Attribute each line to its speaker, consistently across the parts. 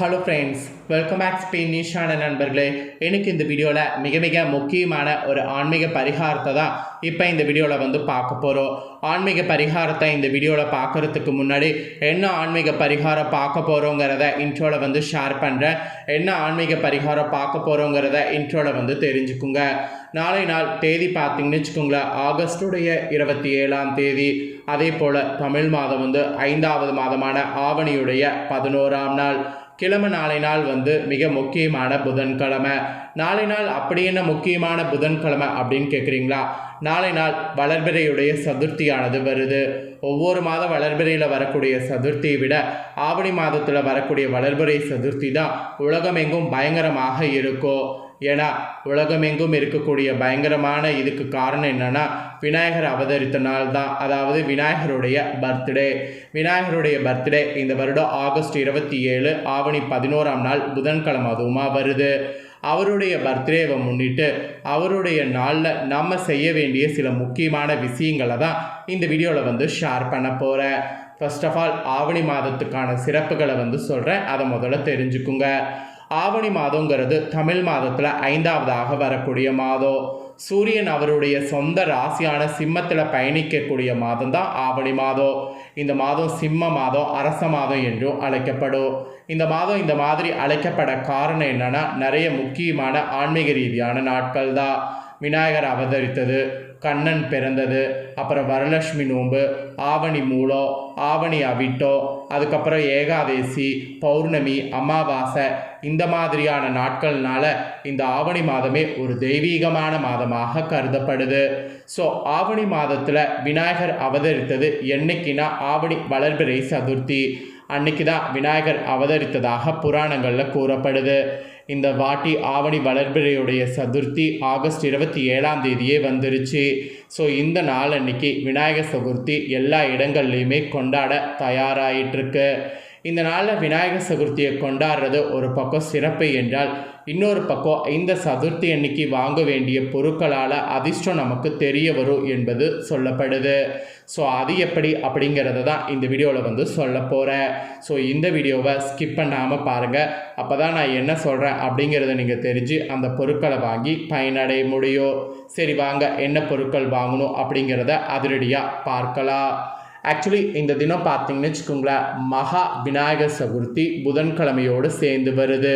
Speaker 1: Hello friends welcome back Spain நிஷான நண்பர்களே. எனக்கு இந்த வீடியோவில் மிக மிக முக்கியமான ஒரு ஆன்மீக பரிகாரத்தை தான் இப்போ இந்த வீடியோவில் வந்து பார்க்க போகிறோம் ஆன்மீக பரிகாரத்தை இந்த வீடியோவில் பார்க்குறதுக்கு முன்னாடி என்ன ஆன்மீக பரிகாரம் பார்க்க போகிறோங்கிறத இன்ட்ரோவில் வந்து ஷேர் பண்ணுறேன் என்ன ஆன்மீக பரிகாரம் பார்க்க போகிறோங்கிறத இன்ட்ரோவில் வந்து தெரிஞ்சுக்குங்க. நாளை நாள் தேதி பார்த்தீங்கன்னு வச்சுக்கோங்களேன் ஆகஸ்டுடைய இருபத்தி ஏழாம் தேதி. அதே போல் தமிழ் மாதம் வந்து ஐந்தாவது மாதமான ஆவணியுடைய பதினோராம் நாள். கிழமை நாளை நாள் வந்து மிக முக்கியமான புதன்கிழமை. நாளை நாள் அப்படி என்ன முக்கியமான புதன்கிழமை அப்படின்னு கேட்குறீங்களா நாளை நாள் வளர்பிறையுடைய சதுர்த்தியானது வருது. ஒவ்வொரு மாதம் வளர்பிறையில் வரக்கூடிய சதுர்த்தியை விட ஆவணி மாதத்தில் வரக்கூடிய வளர்பிறை சதுர்த்தி தான் உலகமெங்கும் பயங்கரமாக இருக்கும். ஏன்னா உலகமெங்கும் இருக்கக்கூடிய பயங்கரமான இதுக்கு காரணம் என்னன்னா விநாயகர் அவதரித்த நாள் தான் அதாவது விநாயகருடைய பர்த்டே. விநாயகருடைய பர்த்டே இந்த வருடம் ஆகஸ்ட் இருபத்தி ஏழு ஆவணி பதினோராம் நாள் புதன்கிழமை அதுவுமா வருது. அவருடைய பர்த்டேவை முன்னிட்டு அவருடைய நாளில் நம்ம செய்ய வேண்டிய சில முக்கியமான விஷயங்களை தான் இந்த வீடியோவில் வந்து ஷேர் பண்ண போகிறேன் ஃபர்ஸ்ட் ஆஃப் ஆல் ஆவணி மாதத்துக்கான சிறப்புகளை வந்து சொல்கிறேன் அதை முதல்ல தெரிஞ்சுக்குங்க. ஆவணி மாதங்கிறது தமிழ் மாதத்தில் ஐந்தாவதாக வரக்கூடிய மாதம். சூரியன் அவருடைய சொந்த ராசியான சிம்மத்தில் பயணிக்கக்கூடிய மாதம் தான் ஆவணி மாதம். இந்த மாதம் சிம்ம மாதம் அரச மாதம் என்றும் அழைக்கப்படும். இந்த மாதம் இந்த மாதிரி அழைக்கப்பட காரணம் என்னென்னா நிறைய முக்கியமான ஆன்மீக ரீதியான நாட்கள் தான் விநாயகர் அவதரித்தது கண்ணன் பிறந்தது அப்புறம் வரலட்சுமி நோன்பு ஆவணி மூலம் ஆவணி அவிட்டோ அதுக்கப்புறம் ஏகாதேசி பௌர்ணமி அமாவாசை இந்த மாதிரியான நாட்கள்னால இந்த ஆவணி மாதமே ஒரு தெய்வீகமான மாதமாக கருதப்படுது. ஸோ ஆவணி மாதத்தில் விநாயகர் அவதரித்தது என்னைக்குன்னா ஆவணி வளர்பிறை சதுர்த்தி. அன்னைக்கு தான் விநாயகர் அவதரித்ததாக புராணங்களில் கூறப்படுது. இந்த வாட்டி ஆவணி வளர்பிறையுடைய சதுர்த்தி ஆகஸ்ட் இருபத்தி ஏழாம் தேதியே வந்துருச்சு. ஸோ இந்த நாள் அன்னைக்கு விநாயகர் சதுர்த்தி எல்லா இடங்கள்லையுமே கொண்டாட தயாராகிட்டுருக்கு இந்த நாளில் விநாயகர் சதுர்த்தியை கொண்டாடுறது ஒரு பக்கம் சிறப்பு என்றால் இன்னொரு பக்கம் இந்த சதுர்த்தி அன்னைக்கு வாங்க வேண்டிய பொருட்களால் அதிர்ஷ்டம் நமக்கு தெரிய வரும் என்பது சொல்லப்படுது. ஸோ அது எப்படி அப்படிங்கிறத தான் இந்த வீடியோவில் வந்து சொல்ல போகிறேன் ஸோ இந்த வீடியோவை ஸ்கிப் பண்ணாமல் பாருங்கள் அப்போ தான் நான் என்ன சொல்கிறேன் அப்படிங்கிறத நீங்கள் தெரிஞ்சு அந்த பொருட்களை வாங்கி பயனடைய முடியும். சரி வாங்க என்ன பொருட்கள் வாங்கணும் அப்படிங்கிறத அதிரடியாக பார்க்கலாம். ஆக்சுவலி இந்த தினம் பார்த்தீங்கன்னு வச்சுக்கோங்களேன் மகா விநாயகர் சதுர்த்தி புதன்கிழமையோடு சேர்ந்து வருது.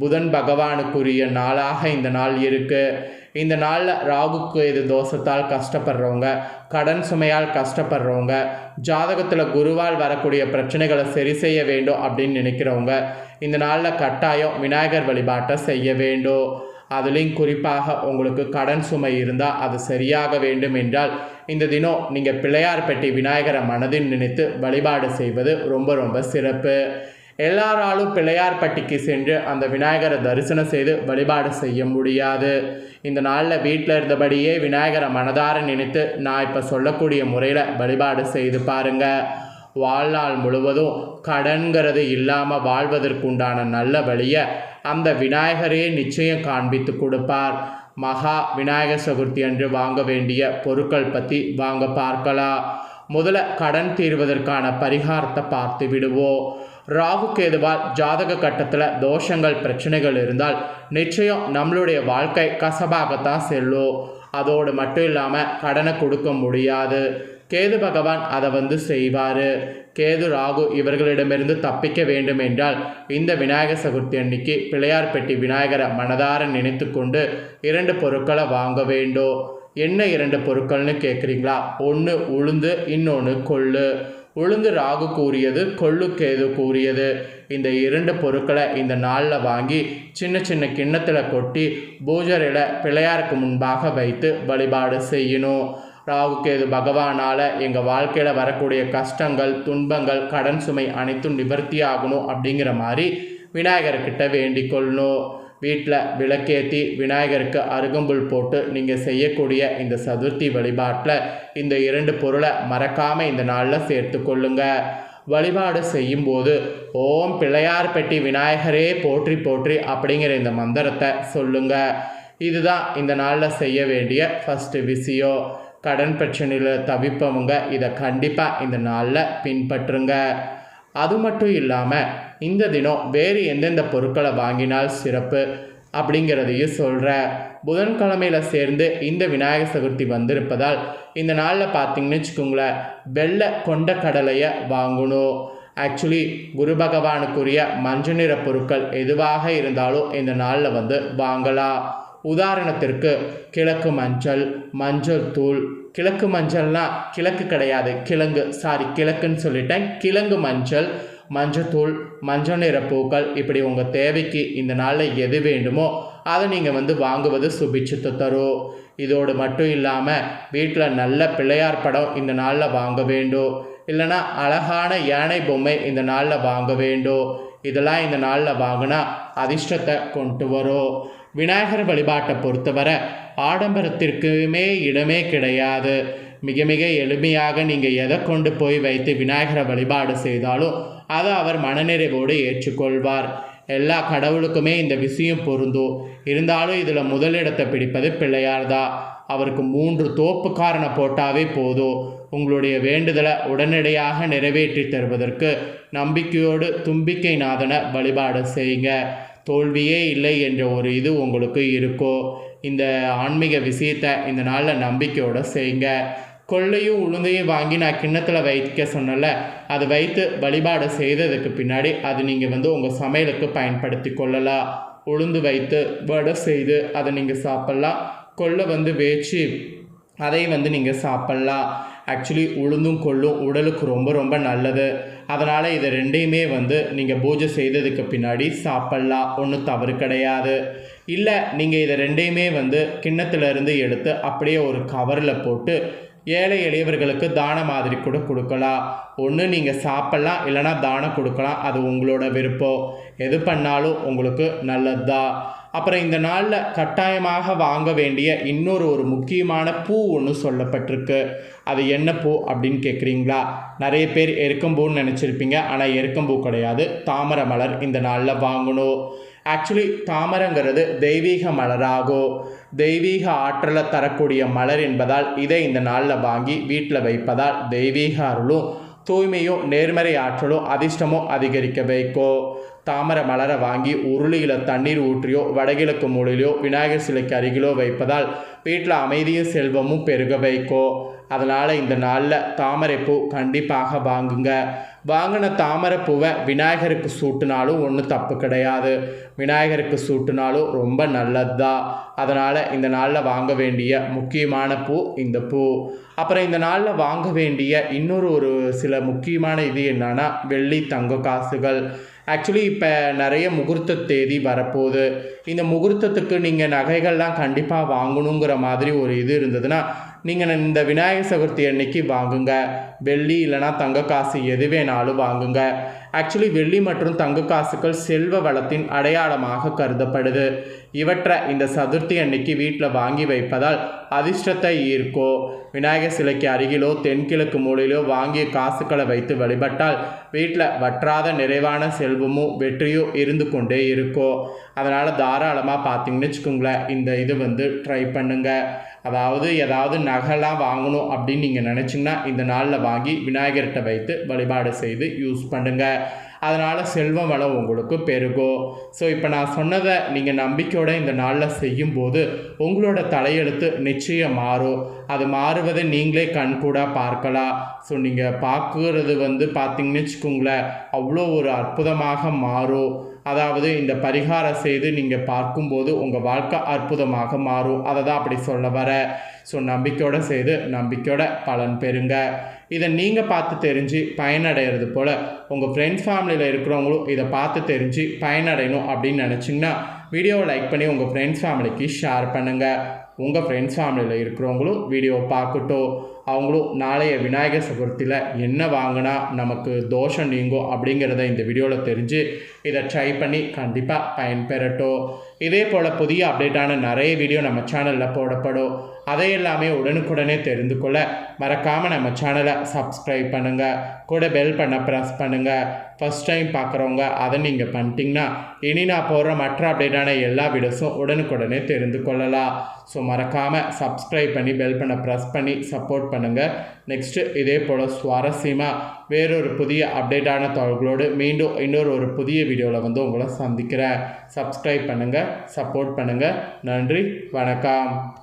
Speaker 1: புதன் பகவானுக்குரிய நாளாக இந்த நாள் இருக்குது இந்த நாளில் ராகுக்கு இது தோஷத்தால் கஷ்டப்படுறவங்க கடன் சுமையால் கஷ்டப்படுறவங்க ஜாதகத்தில் குருவால் வரக்கூடிய பிரச்சனைகளை சரி செய்ய வேண்டும் அப்படின்னு நினைக்கிறவங்க இந்த நாளில் கட்டாயம் விநாயகர் வழிபாட்டை செய்ய வேண்டும். அதுலேயும் குறிப்பாக உங்களுக்கு கடன் சுமை இருந்தால் அது சரியாக வேண்டும் என்றால் இந்த தினம் நீங்கள் பிள்ளையார்பட்டி விநாயகரை மனதில் நினைத்து வழிபாடு செய்வது ரொம்ப ரொம்ப சிறப்பு. எல்லாராலும் பிள்ளையார்பட்டிக்கு சென்று அந்த விநாயகரை தரிசனம் செய்து வழிபாடு செய்ய முடியாது. இந்த நாளில் வீட்டில் இருந்தபடியே விநாயகரை மனதார நினைத்து நான் இப்போ சொல்லக்கூடிய முறையில் வழிபாடு செய்து பாருங்கள் வாழ்நாள் முழுவதும் கடன்கிறது இல்லாமல் வாழ்வதற்குண்டான நல்ல வழியை அந்த விநாயகரே நிச்சயம் காண்பித்து கொடுப்பார். மகா விநாயகர் சதுர்த்தி அன்று வாங்க வேண்டிய பொருட்கள் பற்றி வாங்க பார்க்கலாம் முதல்ல கடன் தீர்வதற்கான பரிகாரத்தை பார்த்து விடுவோம். ராகு கேதுவால் ஜாதக கட்டத்தில் தோஷங்கள் பிரச்சனைகள் இருந்தால் நிச்சயம் நம்மளுடைய வாழ்க்கை கசபாகத்தான் செல்லும். அதோடு மட்டும் இல்லாமல் கடனை கொடுக்க முடியாது. கேது பகவான் அதை வந்து செய்வார். கேது ராகு இவர்களிடமிருந்து தப்பிக்க வேண்டும் என்றால் இந்த விநாயகர் சதுர்த்தி அன்னைக்கு பிள்ளையார்பட்டி விநாயகரை மனதார நினைத்து கொண்டு இரண்டு பொருட்களை வாங்க வேண்டும். என்ன இரண்டு பொருட்கள்னு கேட்குறீங்களா ஒன்று உளுந்து இன்னொன்று கொள்ளு. உளுந்து ராகு கூறியது கொள்ளு கேது கூறியது. இந்த இரண்டு பொருட்களை இந்த நாளில் வாங்கி சின்ன சின்ன கிண்ணத்தில் கொட்டி பூஜரையில் பிள்ளையாருக்கு முன்பாக வைத்து வழிபாடு செய்யணும். ராகு பகவானால் எங்கள் வாழ்க்கையில் வரக்கூடிய கஷ்டங்கள் துன்பங்கள் கடன் சுமை அனைத்தும் நிவர்த்தி ஆகணும் அப்படிங்கிற மாதிரி விநாயகர்கிட்ட வேண்டிக் கொள்ளணும். வீட்டில் விளக்கேற்றி விநாயகருக்கு அருகம்புல் போட்டு நீங்கள் செய்யக்கூடிய இந்த சதுர்த்தி வழிபாட்டில் இந்த இரண்டு பொருளை மறக்காமல் இந்த நாளில் சேர்த்து கொள்ளுங்க. வழிபாடு செய்யும்போது ஓம் பிள்ளையார் பெட்டி விநாயகரே போற்றி போற்றி அப்படிங்கிற இந்த மந்திரத்தை சொல்லுங்கள் இதுதான் இந்த நாளில் செய்ய வேண்டிய ஃபஸ்ட்டு விஷயம். கடன் பிரச்சனையில் தவிப்பவங்க இதை கண்டிப்பாக இந்த நாளில் பின்பற்றுங்க. அது மட்டும் இல்லாமல் இந்த தினம் வேறு எந்தெந்த பொருட்களை வாங்கினால் சிறப்பு அப்படிங்கிறதையும் சொல்கிற புதன்கிழமையில் சேர்ந்து இந்த விநாயகர் சதுர்த்தி வந்திருப்பதால் இந்த நாளில் பார்த்தீங்கன்னு வச்சுக்கோங்களேன் வெள்ளை கொண்ட கடலையை வாங்கணும். ஆக்சுவலி குரு பகவானுக்குரிய மஞ்சள் நிற பொருட்கள் எதுவாக இருந்தாலும் இந்த நாளில் வந்து வாங்கலாம். உதாரணத்திற்கு கிழக்கு மஞ்சள் மஞ்சள் தூள். கிழக்கு மஞ்சள்னா கிழக்கு கிடையாது கிழங்கு. சாரி கிழக்குன்னு சொல்லிட்டேன். கிழங்கு மஞ்சள் மஞ்சத்தூள் மஞ்சள் நிற பூக்கள். இப்படி உங்கள் தேவைக்கு இந்த நாளில் எது வேண்டுமோ அதை நீங்கள் வந்து வாங்குவது சுபிட்சத்தை தரும். இதோடு மட்டும் இல்லாமல் வீட்டில் நல்ல பிள்ளையார் படம் இந்த நாளில் வாங்க வேண்டும். இல்லைனா அழகான யானை பொம்மை இந்த நாளில் வாங்க வேண்டும். இதெல்லாம் இந்த நாளில் வாங்கினா அதிர்ஷ்டத்தை கொண்டு வரும். விநாயகர் வழிபாட்டை பொறுத்தவரை ஆடம்பரத்திற்குமே இடமே கிடையாது. மிக மிக எளிமையாக நீங்கள் எதை கொண்டு போய் வைத்து விநாயகரை வழிபாடு செய்தாலும் அதை அவர் மனநிறைவோடு ஏற்றுக்கொள்வார். எல்லா கடவுளுக்குமே இந்த விஷயம் பொருந்தும். இருந்தாலும் இதில் முதலிடத்தை பிடிப்பது பிள்ளையார் தான் அவருக்கு மூன்று தோப்புக்காரனை போட்டாவே போதும். உங்களுடைய வேண்டுதலை உடனடியாக நிறைவேற்றி தருவதற்கு நம்பிக்கையோடு தும்பிக்கை நாதனை வழிபாடு செய்யுங்க. தோல்வியே இல்லை என்ற ஒரு இது உங்களுக்கு இருக்கோ இந்த ஆன்மீக விஷயத்தை இந்த நாளில் நம்பிக்கையோடு செய்யுங்க. கொள்ளையும் உளுந்தையும் வாங்கி நான் கிண்ணத்தில் வைக்க சொன்னல அதை வைத்து வழிபாடு செய்ததுக்கு பின்னாடி அது நீங்கள் வந்து உங்கள் சமையலுக்கு பயன்படுத்தி கொள்ளலாம். உளுந்து வைத்து வடை செய்து அதை நீங்கள் சாப்பிட்லாம். கொள்ளை வந்து வேச்சு அதை வந்து நீங்கள் சாப்பிட்லாம். ஆக்சுவலி உளுந்தும் கொள்ளும் உடலுக்கு ரொம்ப ரொம்ப நல்லது. அதனால் இதை ரெண்டையுமே வந்து நீங்கள் பூஜை செய்ததுக்கு பின்னாடி சாப்பிட்லாம். ஒன்றும் தவறு கிடையாது. இல்லை நீங்கள் இதை ரெண்டையுமே வந்து கிண்ணத்துல இருந்து எடுத்து அப்படியே ஒரு கவரில் போட்டு ஏழை எளியவர்களுக்கு தானம் மாதிரி கூட கொடுக்கலாம். ஒன்று நீங்கள் சாப்பிட்லாம் இல்லைனா தானம் கொடுக்கலாம். அது உங்களோட விருப்பம். எது பண்ணாலும் உங்களுக்கு நல்லது தான் அப்புறம் இந்த நாளில் கட்டாயமாக வாங்க வேண்டிய இன்னொரு ஒரு முக்கியமான பூ ஒன்று சொல்லப்பட்டிருக்கு. அது என்ன பூ அப்படின்னு கேட்குறீங்களா நிறைய பேர் எருக்கம்பூன்னு நினச்சிருப்பீங்க. ஆனால் எருக்கம்பூ கிடையாது. தாமரை மலர் இந்த நாளில் வாங்கணும். ஆக்சுவலி தாமரைங்கிறது தெய்வீக மலராகும். தெய்வீக ஆற்றலை தரக்கூடிய மலர் என்பதால் இதை இந்த நாளில் வாங்கி வீட்டில் வைப்பதால் தெய்வீக அருளும் தூய்மையும் நேர்மறை ஆற்றலும் அதிர்ஷ்டமும் அதிகரிக்க வைக்கும். தாமரை மலரை வாங்கி உருளியில் தண்ணீர் ஊற்றியோ வடகிழக்கு மூலையிலோ விநாயகர் சிலைக்கு அருகிலோ வைப்பதால் வீட்டில் அமைதியும் செல்வமும் பெருக வைக்கும் அதனால் இந்த நாளில் தாமரைப்பூ கண்டிப்பாக வாங்குங்க வாங்கின தாமரைப்பூவை விநாயகருக்கு சூட்டினாலும் ஒன்றும் தப்பு கிடையாது விநாயகருக்கு சூட்டினாலும் ரொம்ப நல்லது தான் அதனால் இந்த நாளில் வாங்க வேண்டிய முக்கியமான பூ இந்த பூ அப்புறம் இந்த நாளில் வாங்க வேண்டிய இன்னொரு ஒரு சில முக்கியமான இது என்னன்னா வெள்ளி தங்க காசுகள் ஆக்சுவலி இப்போ நிறைய முகூர்த்த தேதி வரப்போகுது. இந்த முகூர்த்தத்துக்கு நீங்கள் நகைகள்லாம் கண்டிப்பாக வாங்கணுங்கிற மாதிரி ஒரு இது இருந்ததுன்னா நீங்கள் இந்த விநாயகர் சதுர்த்தி அன்னைக்கு வாங்குங்க. வெள்ளி இல்லைனா தங்க காசு எது வேணாலும் வாங்குங்க. ஆக்சுவலி வெள்ளி மற்றும் தங்க காசுகள் செல்வ வளத்தின் அடையாளமாக கருதப்படுது. இவற்றை இந்த சதுர்த்தி அன்னைக்கு வீட்டில் வாங்கி வைப்பதால் அதிர்ஷ்டத்தை ஈர்க்கோ. விநாயகர் சிலைக்கு அருகிலோ தென்கிழக்கு மூலையிலோ வாங்கிய காசுகளை வைத்து வழிபட்டால் வீட்டில் வற்றாத நிறைவான செல்வமும் வெற்றியும் இருந்து கொண்டே இருக்கும் அதனால் தாராளமாக பார்த்தீங்கன்னு வச்சுக்கோங்களேன் இந்த இது வந்து ட்ரை பண்ணுங்கள் அதாவது ஏதாவது நகைலாம் வாங்கணும் அப்படின்னு நீங்கள் நினச்சிங்கன்னா இந்த நாளில் வாங்கி விநாயகர்கிட்ட வைத்து வழிபாடு செய்து யூஸ் பண்ணுங்கள் அதனால் செல்வ வளம் உங்களுக்கு பெருகும் ஸோ இப்போ நான் சொன்னதை நீங்கள் நம்பிக்கையோடு இந்த நாளில் செய்யும்போது உங்களோட தலையெழுத்து நிச்சயம் மாறும். அது மாறுவதை நீங்களே கண்கூடாக பார்க்கலாம். ஸோ நீங்கள் பார்க்குறது வந்து பார்த்தீங்கன்னு வச்சுக்கோங்களேன் அவ்வளோ ஒரு அற்புதமாக மாறும். அதாவது இந்த பரிகாரம் செய்து நீங்கள் பார்க்கும்போது உங்கள் வாழ்க்கை அற்புதமாக மாறும். அதை தான் அப்படி சொல்ல வர. ஸோ நம்பிக்கையோடு செய்து நம்பிக்கையோட பலன் பெறுங்க. இதை நீங்கள் பார்த்து தெரிஞ்சு பயனடைகிறது போல் உங்கள் ஃப்ரெண்ட்ஸ் ஃபேமிலியில் இருக்கிறவங்களும் இதை பார்த்து தெரிஞ்சு பயனடையணும் அப்படின்னு நினச்சிங்கன்னா வீடியோவை லைக் பண்ணி உங்கள் ஃப்ரெண்ட்ஸ் ஃபேமிலிக்கு ஷேர் பண்ணுங்கள் உங்கள் ஃப்ரெண்ட்ஸ் ஃபேமிலியில் இருக்கிறவங்களும் வீடியோ பார்க்கட்டும். அவங்களும் நாளைய விநாயகர் சதுர்த்தியில் என்ன வாங்கினா நமக்கு தோஷம் நீங்கும் அப்படிங்கிறத இந்த வீடியோவில் தெரிஞ்சு இதை ட்ரை பண்ணி கண்டிப்பாக பயன்பெறட்டும். இதே போல் புதிய அப்டேட்டான நிறைய வீடியோ நம்ம சேனலில் போடப்படும். அதை எல்லாமே உடனுக்குடனே தெரிந்து கொள்ள மறக்காமல் நம்ம சேனலை சப்ஸ்கிரைப் பண்ணுங்கள் கூட பெல் பண்ண ப்ரெஸ் பண்ணுங்கள் ஃபஸ்ட் டைம் பார்க்குறவங்க அதை நீங்கள் பண்ணிட்டீங்கன்னா இனி நான் போடுற மற்ற அப்டேட்டான எல்லா வீடியோஸும் உடனுக்குடனே தெரிந்து கொள்ளலாம். ஸோ மறக்காமல் சப்ஸ்கிரைப் பண்ணி பெல் பண்ண ப்ரெஸ் பண்ணி சப்போர்ட் சப்போர்ட் பண்ணுங்கள் நெக்ஸ்ட்டு இதே போல் சுவாரஸ்யமாக வேறொரு புதிய அப்டேட்டான தகவல்களோடு மீண்டும் இன்னொரு ஒரு புதிய வீடியோவில் வந்து உங்களை சந்திக்கிறேன். சப்ஸ்கிரைப் பண்ணுங்கள் சப்போர்ட் பண்ணுங்கள் நன்றி வணக்கம்.